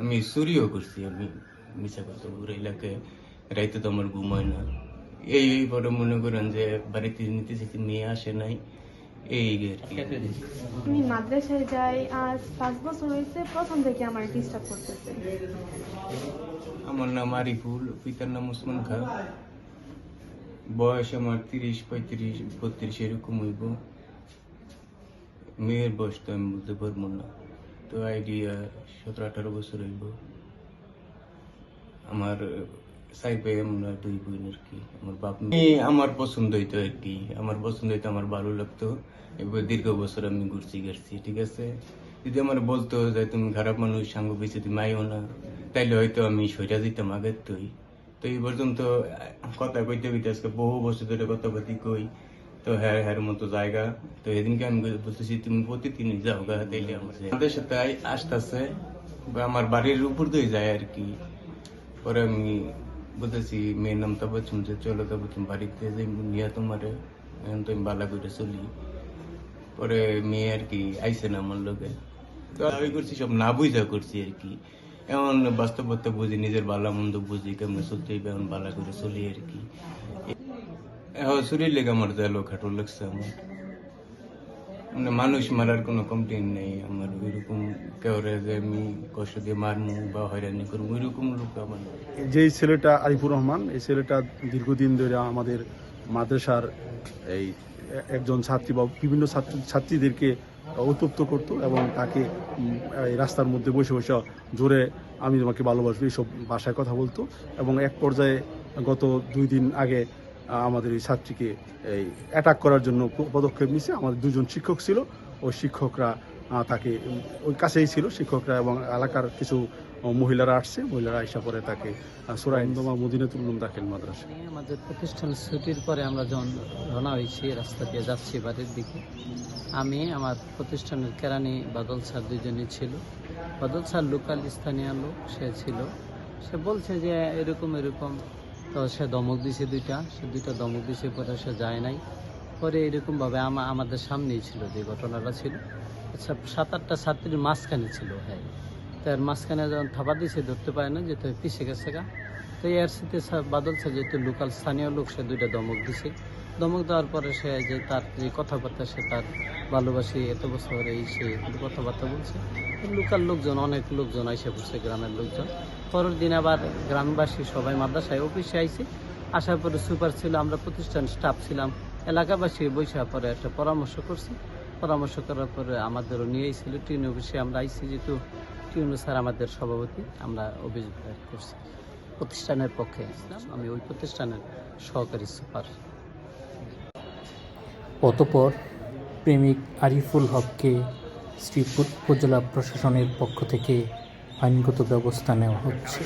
আমি চুরিও করছি আমি মিশা পুরো এলাকায় রাইতে তো আমার ঘুম হয় না। এই এই পরে মনে করেন যে বাড়িতে নিতে চাইছি মেয়ে আসে নাই এই আমি মাদ্রাসায় যাই আজ পাঁচ বছর হয়েছে প্রথম থেকে আমার ডিস্টার্ব করতেছে। আমার নাম আরিফুল পিতার নাম ওসমান খান। বয়স আমার তিরিশ পঁয়ত্রিশ বত্রিশ এরকম হইব। মেয়ের বয়স তো আমি বলতে পারব না। তো আইডিয়া সতেরো আঠারো বছর হইব। আমার দুই বোন আর কি, আমার বাপ আমার পছন্দ হইতো আর কি, আমার পছন্দ হইতো, আমার ভালো লাগতো। এবার দীর্ঘ বছর আমি ঘুরছি গেছি ঠিক আছে? যদি আমার বলতো যে তুমি খারাপ মানুষ, সাঙ্গ বেশি তুমি না, তাইলে হয়তো আমি সইটা দিতাম আগের তোই। তো এই পর্যন্ত, কথা কইতে কইতে আজকে বহু বছর ধরে কথি কই। তো হ্যাঁ হ্যার মতো জায়গা তো এদিনকে আমি বলতেছি তুমি প্রতিদিন যাও গা তাইলে আমাদের সাথে আসতেছে আমার বাড়ির উপর দিয়ে যায় আর কি পরে আমি বলতেছি মেয়ের নাম তবে তুমি যে চলো তবে তুমি বাড়িতে যে নিয়ে তোমার এখন তো আমি বালা করে চলি পরে মেয়ে আর কি আইসে না আমার লোকে তো আমি করছি সব না বুঝা করছি আর কি এমন বাস্তবতা বুঝি নিজের বালা মন্দ বুঝি কেমন হইবে, এমন বালা করে চলি আর কি এখন শরীর লেগে আমার দেলো খাটো লাগছে আমার মানে মানুষ মারার কোনো কমপ্লেন নেই, আমার ওইরকম কেউ যে আমি কষ্ট দিয়ে মারমু বা হয়রানি করব ওইরকম লোক আমার। যেই ছেলেটা আরিফুর রহমান, এই ছেলেটা দীর্ঘদিন ধরে আমাদের মাদ্রাসার এই একজন ছাত্রী বা বিভিন্ন ছাত্র, ছাত্রীদেরকে উত্তপ্ত করতো এবং তাকে রাস্তার মধ্যে বসে বসে জোরে আমি তোমাকে ভালোবাসবো, এইসব ভাষায় কথা বলতো এবং এক পর্যায়ে গত দুই দিন আগে আমাদের এই ছাত্রীকে এই অ্যাটাক করার জন্য পদক্ষেপ নিছে। আমাদের দুজন শিক্ষক ছিল। ওই শিক্ষকরা তাকে ওই কাছেই ছিল শিক্ষকরা এবং এলাকার কিছু মহিলারা আসছে। মহিলারা আইসা পরে তাকে সুরাইন্দমা মদিনাতুল দাখিল মাদ্রাসা। আমাদের প্রতিষ্ঠান ছুটির পরে আমরা যখন রওনা হয়েছি, রাস্তা দিয়ে যাচ্ছি বাড়ির দিকে, আমি, আমার প্রতিষ্ঠানের কেরানি বাদল স্যার দুজনই ছিল। বাদল স্যার লোকাল স্থানীয় লোক, সে ছিল। সে বলছে যে এরকম এরকম তো সে দমক দিছে দুইটা, সে দুইটা দমক দিছে, পরে সে যায় নাই। পরে এরকমভাবে আমা, আমাদের সামনেই ছিল যে ঘটনাটা ছিল। আচ্ছা সাত আটটা ছাত্রীর মাঝখানে ছিল হ্যাঁ। তার মাঝখানে যখন থাবা দিছে, ধরতে পারে না যে তো পিছিয়ে গেছে গা? তো এর সাথে বাদল স্যার যেহেতু লোকাল স্থানীয় লোক, সে দুইটা দমক দিছে। দমক দেওয়ার পরে সে যে তার যে কথাবার্তা, সে তার ভালোবাসি এত বছর এই সে কথাবার্তা বলছে। লোকাল লোকজন, অনেক লোকজন আইসে পড়ছে, গ্রামের লোকজন। পরের দিন আবার গ্রামবাসী সবাই মাদ্রাসায় অফিসে আইছে। আসার পরে সুপার ছিল, আমরা প্রতিষ্ঠান স্টাফ ছিলাম। এলাকাবাসী বৈশা পরে একটা পরামর্শ করছি। পরামর্শ করার পরে আমাদেরও নিয়ে এসেছিল টিউন অফিসে আমরা আইসি যেহেতু টিউন স্যার আমাদের সভাপতি, আমরা অভিযোগ করছি। প্রতিষ্ঠানের পক্ষে আমি ওই প্রতিষ্ঠানের সহকারী সুপার। অতপর প্রেমিক আরিফুল হককে শ্রীপুর উপজেলা প্রশাসনের পক্ষ থেকে আইনগত ব্যবস্থা নেওয়া হচ্ছে।